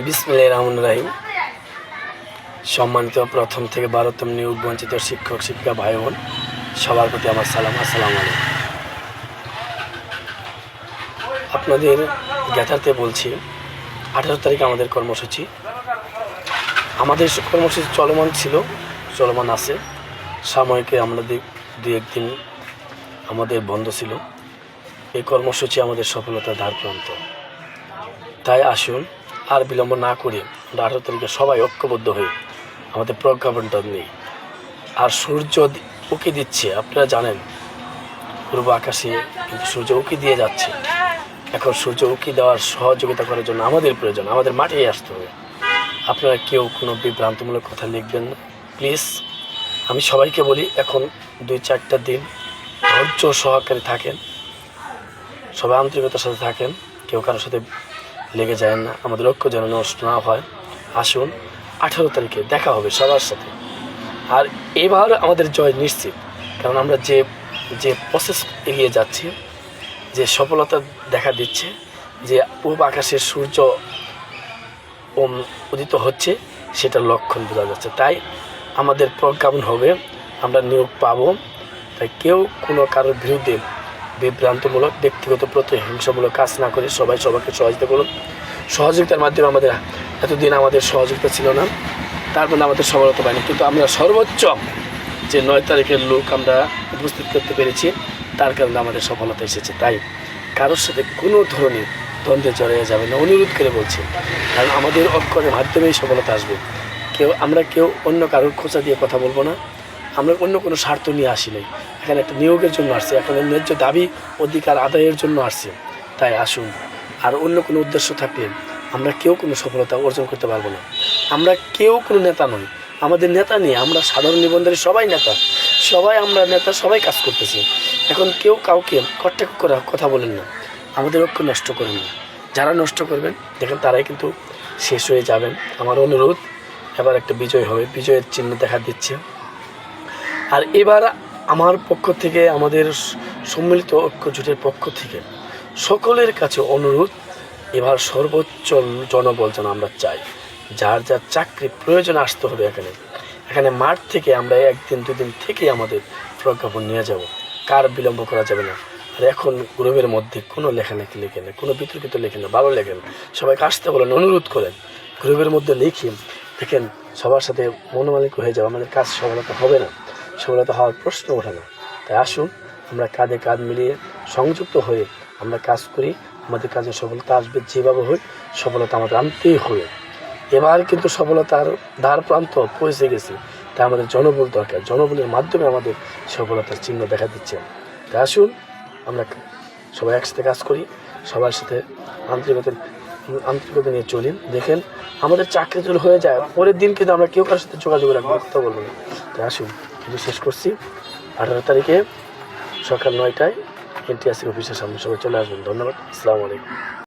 বিসমুল্লাহ রহমান রাহিম। সম্মানিত প্রথম থেকে বারোতম নিয়োগ বঞ্চিত শিক্ষক, শিক্ষিকা ভাই বোন, সবার প্রতি আমার সালাম, আসসালাম আলাইকুম। আপনাদের জ্ঞাতার্থে বলছি, আঠারো তারিখ আমাদের কর্মসূচি। আমাদের কর্মসূচি চলমান ছিল, চলমান আছে। সাময়িকে আমরা দু- একদিন আমাদের বন্ধ ছিল। এই কর্মসূচি আমাদের সফলতার দ্বার প্রান্ত। তাই আসুন আর বিলম্ব না করে আমরা আঠারো তারিখে সবাই ঐক্যবদ্ধ হয়ে আমাদের প্রজ্ঞাপনটা নেই। আর সূর্য উকি দিচ্ছে, আপনারা জানেন, পূর্ব আকাশে কিন্তু সূর্য উকি দিয়ে যাচ্ছে। এখন সূর্য উকি দেওয়ার সহযোগিতা করার জন্য আমাদের প্রয়োজন, আমাদের মাঠেই আসতে হবে। আপনারা কেউ কোনো বিভ্রান্তমূলক কথা লিখবেন না। প্লিজ, আমি সবাইকে বলি, এখন দুই চারটা দিন ধৈর্য সহকারে থাকেন, সবাই আন্তরিকতার সাথে থাকেন, কেউ কারোর সাথে লেগে যায় না আমাদের ঐক্য যেন নষ্ট না হয়। আসুন, আঠারো তারিখে দেখা হবে সবার সাথে। আর এবার আমাদের জয় নিশ্চিত, কারণ আমরা যে যে প্রসেস এগিয়ে যাচ্ছি, যে সফলতা দেখা দিচ্ছে, যে পূর্ব আকাশের সূর্য উদিত হচ্ছে, সেটার লক্ষণ বোঝা যাচ্ছে। তাই আমাদের প্রজ্ঞাপন হবে, আমরা নিয়োগ পাবো। তাই কেউ কোনো কারোর বিরুদ্ধে বিভ্রান্তমূলক, ব্যক্তিগত প্রতিহিংসামূলক কাজ না করে সবাই সবাইকে সহযোগিতা করুন। সহযোগিতার মাধ্যমে আমাদের এতদিন আমাদের সহযোগিতা ছিল না, তার আমাদের সফলতা পাইনি কিন্তু আমরা সর্বোচ্চ যে নয় তারিখের লোক আমরা উপস্থিত করতে পেরেছি, তার কারণে আমাদের সফলতা এসেছে। তাই কারোর সাথে কোনো ধরনের দ্বন্দ্বে জড়িয়ে যাবে না। অনুরোধ করে বলছি, কারণ আমাদের অক্ষরের মাধ্যমেই সফলতা আসবে। কেউ, আমরা কেউ অন্য কারোর খোঁচা দিয়ে কথা বলব না। আমরা অন্য কোনো স্বার্থ নিয়ে আসি নাই। এখানে একটা নিয়োগের জন্য আসছি এখানে ন্যায্য দাবি, অধিকার আদায়ের জন্য আসছি। তাই আসুন। আর অন্য কোনো উদ্দেশ্য থাকলে আমরা কেউ কোনো সফলতা অর্জন করতে পারব না। আমরা কেউ কোনো নেতা নই। আমাদের নেতা নিয়ে আমরা সাধারণ নিবন্ধনের সবাই নেতা। সবাই আমরা নেতা, সবাই কাজ করতেছি। এখন কেউ কাউকে কট্টাক করা কথা বলেন না। আমাদের ঐক্য নষ্ট করেন না। যারা নষ্ট করবেন, দেখেন তারাই কিন্তু শেষ হয়ে যাবেন। আমার অনুরোধ, এবার একটা বিজয় হবে। বিজয়ের চিহ্ন দেখা দিচ্ছে। আর এবার আমার পক্ষ থেকে, আমাদের সম্মিলিত ঐক্য জোটের পক্ষ থেকে সকলের কাছে অনুরোধ, এবার সর্বোচ্চ জনবল যেন আমরা চাই। যার যার চাকরি প্রয়োজন আসতে হবে এখানে। এখানে মাঠ থেকে আমরা একদিন, দুদিন থেকে আমাদের প্রজ্ঞাপন নিয়ে যাব। কার বিলম্ব করা যাবে না। আর এখন গ্রুপের মধ্যে কোনো লেখালেখি লেখে না, কোনো বিতর্কিত লেখে না, ভালো লেখেন। সবাইকে আসতে বলেন, অনুরোধ করেন। গ্রুপের মধ্যে লিখি দেখেন সবার সাথে মনোমালিক হয়ে যাবে আমাদের কাজ সফলতা হবে না। সফলতা হওয়ার প্রশ্ন ওঠে না। তাই আসুন, আমরা কাঁধে কাঁধ মিলিয়ে সংযুক্ত হয়ে আমরা কাজ করি, আমাদের কাজে সফলতা আসবে যেভাবে হোক, সফলতা আমাদের আনতেই হবে। এবার কিন্তু সফলতার দ্বার প্রান্ত পৌঁছে গেছে। তাই আমাদের জনবল দরকার। জনবলের মাধ্যমে আমাদের সফলতার চিহ্ন দেখা দিচ্ছে। তাই আসুন, আমরা সবাই একসাথে কাজ করি, সবার সাথে আন্তরিকতা আন্তরিকতা নিয়ে চলি? দেখেন, আমাদের চাকরি চুল হয়ে যায়, পরের দিন কিন্তু আমরা কেউ কারোর সাথে যোগাযোগ রাখব, কথা বলব না। তাই আসুন কিন্তু শেষ করছি। আঠারো তারিখে সকাল নয়টায় এনটিআরসি অফিসের সামনে সবাই চলে আসবেন। ধন্যবাদ, আসসালামু আলাইকুম।